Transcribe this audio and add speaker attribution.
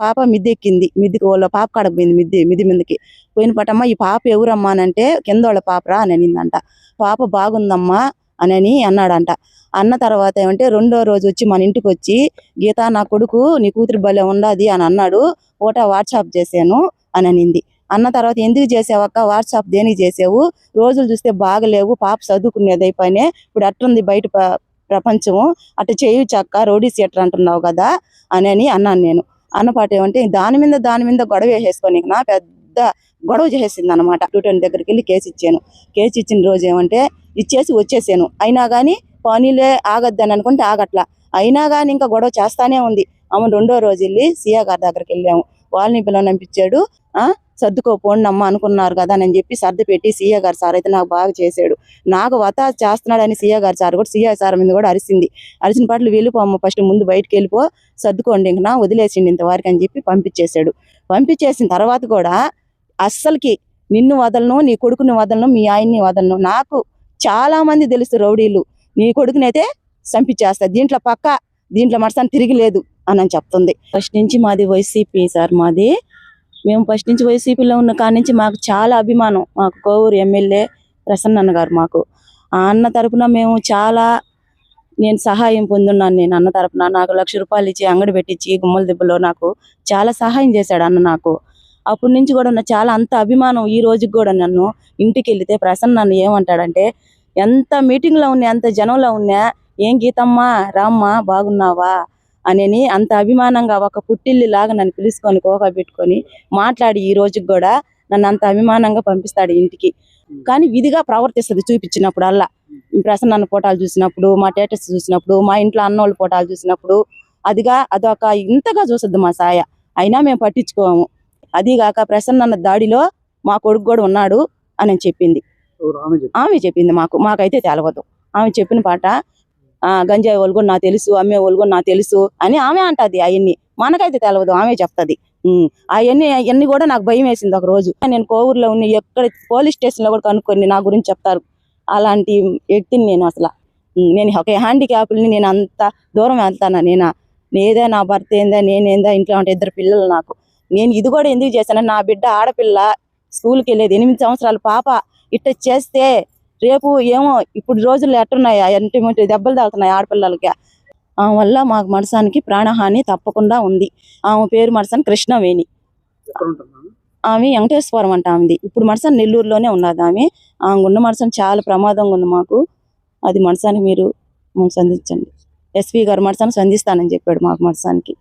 Speaker 1: పాప మిద్దెక్కింది. మిద్దికి వాళ్ళ పాప కాడకు పోయింది మిద్ది మిద్ది మీదకి. పోయిన పటమ్మ ఈ పాప ఎవరమ్మా అని అంటే కింద వాళ్ళ పాపరా అని అనిందంట. పాప బాగుందమ్మా అని అన్నాడంట. అన్న తర్వాత ఏమంటే రెండో రోజు వచ్చి మన ఇంటికి వచ్చి గీత నా కొడుకు నీ కూతురు భలే ఉండదు అని అన్నాడు. ఫోటో వాట్సాప్ చేశాను అని అనింది. అన్న తర్వాత ఎందుకు చేసావక్క వాట్సాప్ దేనికి చేసావు? రోజులు చూస్తే బాగలేవు పాప చదువుకునేది అయిపోయినే ఇప్పుడు అట్టుంది బయట ప్ర- ప్రపంచము. అట్ట చేయొచ్చు అక్క రోడీ సీటర్ అంటున్నావు కదా అని అన్నాను నేను. అన్నపాట ఏమంటే దాని మీద దాని మీద గొడవ వేసేసుకొని నా పెద్ద గొడవ చేసేసింది అనమాట టూటన్ దగ్గరికి వెళ్ళి కేసు ఇచ్చాను. కేసు ఇచ్చిన రోజు ఏమంటే ఇచ్చేసి వచ్చేసాను. అయినా కానీ పానీలే ఆగద్దని అనుకుంటే ఆగట్లా. అయినా కానీ ఇంకా గొడవ చేస్తానే ఉంది. ఆమె రెండో రోజు వెళ్ళి సియా గారి దగ్గరికి వెళ్ళాము. వాళ్ళని పిల్లనిపించాడు సర్దుకోపోండి సర్దుకో పోండి అమ్మ అనుకున్నారు కదా అని చెప్పి సర్ది పెట్టి సీఏ గారు సార్ అయితే నాకు బాగా చేశాడు. నాకు వత చేస్తున్నాడని సీఏ గారు సార్ కూడా సీఏ సార్ మీద కూడా అరిసింది. అరిసిన పాటలు వెళ్ళిపోమ్మ ఫస్ట్ ముందు బయటకు వెళ్ళిపో సర్దుకోండి ఇంక నా వదిలేసిండి ఇంతవరకు అని చెప్పి పంపించేశాడు. పంపించేసిన తర్వాత కూడా అస్సలకి నిన్ను వదలను నీ కొడుకుని వదలను మీ ఆయన్ని వదలను. నాకు చాలా మంది తెలుసు రౌడీలు. నీ కొడుకునైతే చంపించేస్తా. దీంట్లో పక్క దీంట్లో మడసాన్ని తిరిగి లేదు అని అని చెప్తుంది. ఫస్ట్ నుంచి మాది వైసీపీ సార్ మాది. మేము ఫస్ట్ నుంచి వైసీపీలో ఉన్న కాడి నుంచి మాకు చాలా అభిమానం. మాకు కోవూరు ఎమ్మెల్యే ప్రసన్న గారు మాకు. ఆ అన్న తరపున మేము చాలా నేను సహాయం పొందున్నాను నేను అన్న తరపున. నాకు లక్ష రూపాయలు ఇచ్చి అంగడి పెట్టించి గుమ్మల దెబ్బలో నాకు చాలా సహాయం చేశాడు అన్న నాకు. అప్పటి నుంచి కూడా నా చాలా అంత అభిమానం ఈ రోజుకి కూడా నన్ను ఇంటికి వెళ్తే ప్రసన్న నన్ను ఏమంటాడంటే ఎంత మీటింగ్లో ఉన్నా ఎంత జనంలో ఉన్నా ఏం గీతమ్మా రామ్మా బాగున్నావా? అని అంత అభిమానంగా ఒక పుట్టిల్లి లాగా నన్ను పిలుచుకొని కోక పెట్టుకొని మాట్లాడి ఈ రోజుకి కూడా నన్ను అంత అభిమానంగా పంపిస్తాడు ఇంటికి. కానీ విధిగా ప్రవర్తిస్తుంది చూపించినప్పుడు అల్లా ప్రసన్న అన్న ఫోటోలు చూసినప్పుడు మా టేటస్ చూసినప్పుడు మా ఇంట్లో అన్నోళ్ళ ఫోటోలు చూసినప్పుడు అదిగా అదొక ఇంతగా చూసొద్దు మా సాయ. అయినా మేము పట్టించుకోము. అదిగాక ప్రసన్న అన్న దాడిలో మా కొడుకు కూడా ఉన్నాడు అని చెప్పింది.
Speaker 2: ఆమె చెప్పి
Speaker 1: ఆమె చెప్పింది మాకు. మాకైతే తెలవదు. ఆమె చెప్పిన పాట గంజాయి వాళ్ళు కూడా నాకు తెలుసు అమ్మే వాళ్ళు కూడా నాకు తెలుసు అని ఆమె అంటది అవన్నీ మనకైతే తెలవదు ఆమె చెప్తుంది. అవన్నీ అవన్నీ కూడా నాకు భయం వేసింది ఒక రోజు నేను కోవూరులో ఉన్న ఎక్కడ పోలీస్ స్టేషన్లో కూడా కనుక్కొని నా గురించి చెప్తారు. అలాంటి వ్యక్తిని నేను అసలు. నేను ఒక హ్యాండిక్యాప్ని నేను అంత దూరం వెళ్తానా? నేనా? నేదా? నా భర్త ఏందా? నేనేందా ఇంట్లో ఉంటే ఇద్దరు పిల్లలు నాకు. నేను ఇది కూడా ఎందుకు చేశాను? నా బిడ్డ ఆడపిల్ల స్కూల్కి వెళ్ళేది ఎనిమిది సంవత్సరాలు. పాప ఇట్ట చేస్తే రేపు ఏమో ఇప్పుడు రోజుల్లో ఎట్టున్నాయి అంటే దెబ్బలు తాగుతున్నాయి ఆడపిల్లలకి. ఆమె వల్ల మాకు మనసానికి ప్రాణహాని తప్పకుండా ఉంది. ఆమె పేరు మనసాని కృష్ణవేణి. ఆమె వెంకటేశ్వరం అంట ఆమెది. ఇప్పుడు మనసాని నెల్లూరులోనే ఉన్నది ఆమె. ఆమె ఉన్న మనసాని చాలా ప్రమాదంగా ఉంది మాకు. అది మనసానికి మీరు సంధించండి. ఎస్పీ గారు మనసాన్ని సంధిస్తానని చెప్పాడు మాకు మనసానికి.